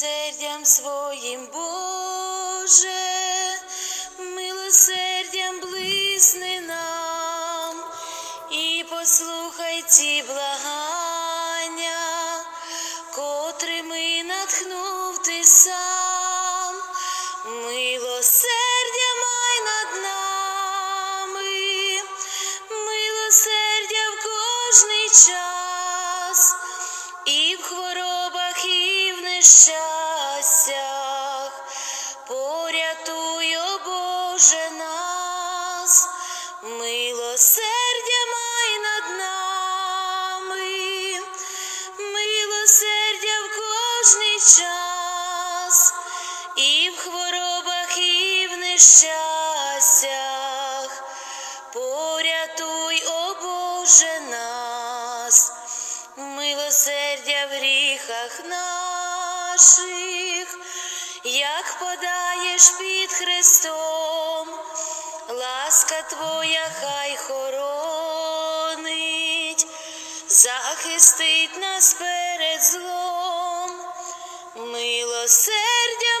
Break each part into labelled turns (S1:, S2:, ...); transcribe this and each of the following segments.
S1: милосердям своїм, Боже, милосердям блисни нам. І послухай ці благання, котрими натхнув ти сам, милосердя нещастях. Порятуй, о Боже нас, милосердя в гріхах наших, як подаєш під Христом, ласка Твоя хай хоронить, захистить нас перед злом, милосердя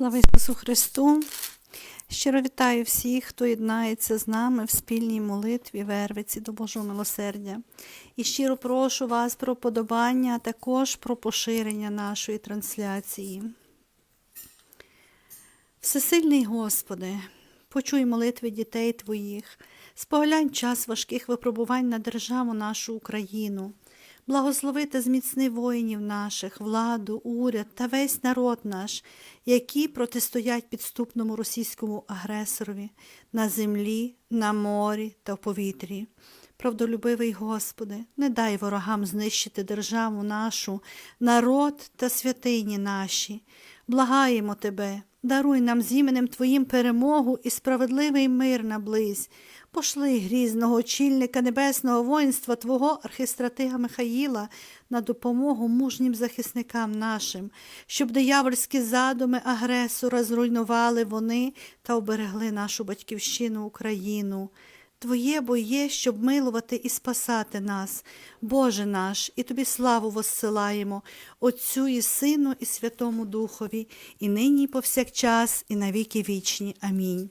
S2: Слава Ісусу Христу! Щиро вітаю всіх, хто єднається з нами в спільній молитві Вервиці до Божого милосердя. І щиро прошу вас про подобання, а також про поширення нашої трансляції. Всесильний Господи, почуй молитви дітей Твоїх, споглянь час важких випробувань на державу нашу Україну. Благослови та зміцни воїнів наших, владу, уряд та весь народ наш, які протистоять підступному російському агресорові на землі, на морі та в повітрі. Правдолюбивий Господи, не дай ворогам знищити державу нашу, народ та святині наші. Благаємо Тебе, даруй нам з іменем Твоїм перемогу і справедливий мир наблизь. Пошли грізного очільника небесного воїнства Твого архистратига Михаїла на допомогу мужнім захисникам нашим, щоб диявольські задуми агресора зруйнували вони та оберегли нашу батьківщину Україну. Твоє бо є, щоб милувати і спасати нас, Боже наш, і Тобі славу воссилаємо, Отцю і Сину, і Святому Духові, і нині, і повсякчас, і на віки вічні. Амінь.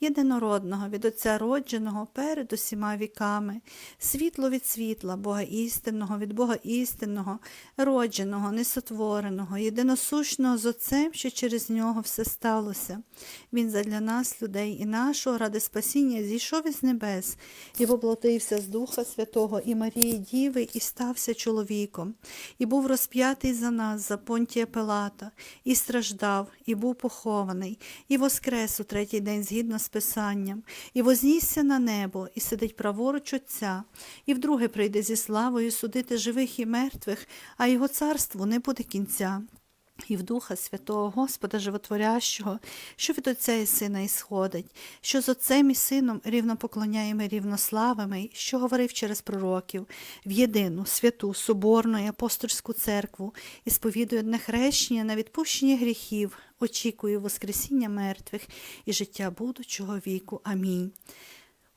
S2: єдинородного, від Отця родженого перед усіма віками, світло від світла, Бога істинного, від Бога істинного, родженого, несотвореного, єдиносущного з Отцем, що через нього все сталося. Він задля нас, людей і нашого, ради спасіння, зійшов із небес і воплотився з Духа Святого і Марії Діви, і стався чоловіком, і був розп'ятий за нас, за понтія Пилата, і страждав, і був похований, і воскрес у третій день згідно з Писанням, і вознісся на небо, і сидить праворуч Отця, і вдруге прийде зі славою судити живих і мертвих, а його царству не буде кінця. І в Духа Святого Господа Животворящого, що від Отця і Сина ісходить, що з Отцем і Сином рівно поклоняємо і рівнославимо, що говорив через пророків, в єдину, святу, соборну і апостольську церкву, і сповідує одне хрещення на відпущення гріхів, очікую Воскресіння мертвих і життя будучого віку. Амінь.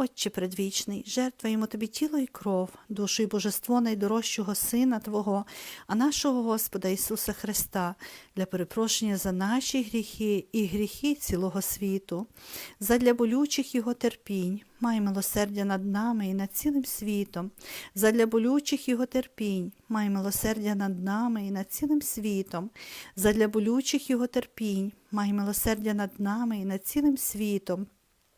S2: Отче предвічний, жертвуємо тобі тіло і кров, душу і божество найдорожчого Сина Твого, а нашого Господа Ісуса Христа, для перепрошення за наші гріхи і гріхи цілого світу, задля болючих Його терпінь, май милосердя над нами і над цілим світом, задля болючих Його терпінь, май милосердя над нами і над цілим світом, задля болючих Його терпінь, май милосердя над нами і над цілим світом.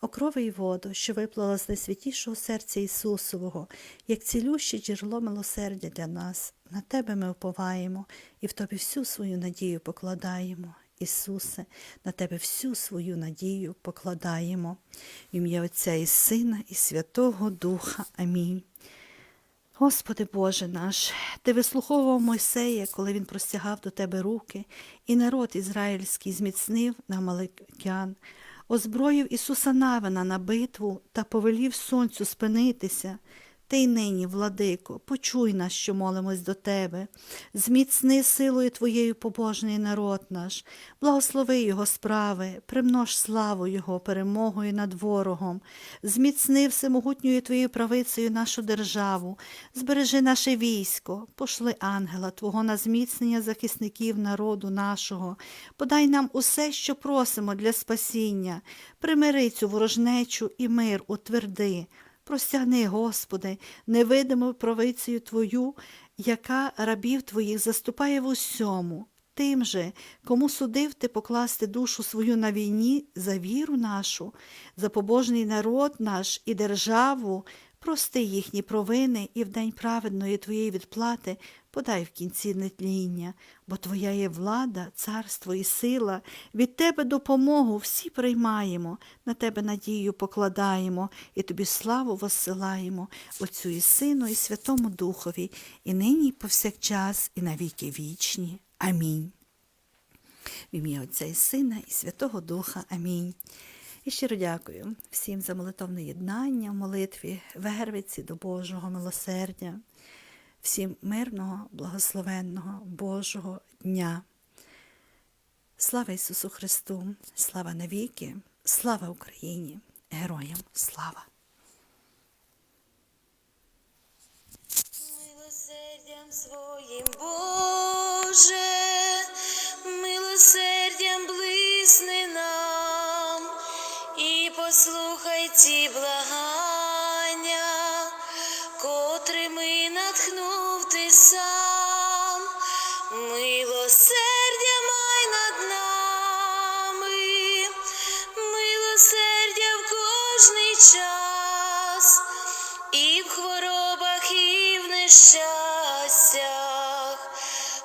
S2: Окрови й воду, що виплала з найсвятішого серця Ісусового, як цілюще джерело милосердя для нас. На Тебе ми уповаємо і в Тобі всю свою надію покладаємо. Ісусе, на Тебе всю свою надію покладаємо. Ім'я Отця і Сина, і Святого Духа. Амінь. Господи Боже наш, Ти вислуховував Мойсея, коли він простягав до Тебе руки, і народ ізраїльський зміцнив на Маликян, озброїв Ісуса Навина на битву та повелів сонцю спинитися. Ти й нині, владико, почуй нас, що молимось до Тебе, зміцни силою Твоєю побожний народ наш, благослови Його справи, примнож славу Його перемогою над ворогом, зміцни всемогутньою Твоєю правицею нашу державу, збережи наше військо, пошли ангела Твого на зміцнення захисників народу нашого, подай нам усе, що просимо для спасіння, примири цю ворожнечу і мир утверди. Простягни, Господи, невидиму провицію Твою, яка рабів Твоїх заступає в усьому. Тим же, кому судив ти покласти душу свою на війні за віру нашу, за побожний народ наш і державу, прости їхні провини і в день праведної Твоєї відплати подай в кінці нетління, бо Твоя є влада, царство і сила, від Тебе допомогу всі приймаємо, на Тебе надію покладаємо і Тобі славу воссилаємо, Отцю і Сину, і Святому Духові, і нині, і повсякчас, і на віки вічні. Амінь. В ім'я Отця і Сина, і Святого Духа. Амінь. І щиро дякую всім за молитовне єднання в молитві, вервиці до Божого милосердя, всім мирного, благословенного Божого дня. Слава Ісусу Христу, слава навіки, слава Україні, героям слава!
S1: Милосердям своїм, Боже, милосердям блисни нам послухай ці благання, котрими натхнув ти сам, милосердя май над нами, милосердя в кожний час і в хворобах, і в нещастях.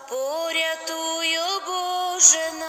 S1: Порятуй, о Боже нас,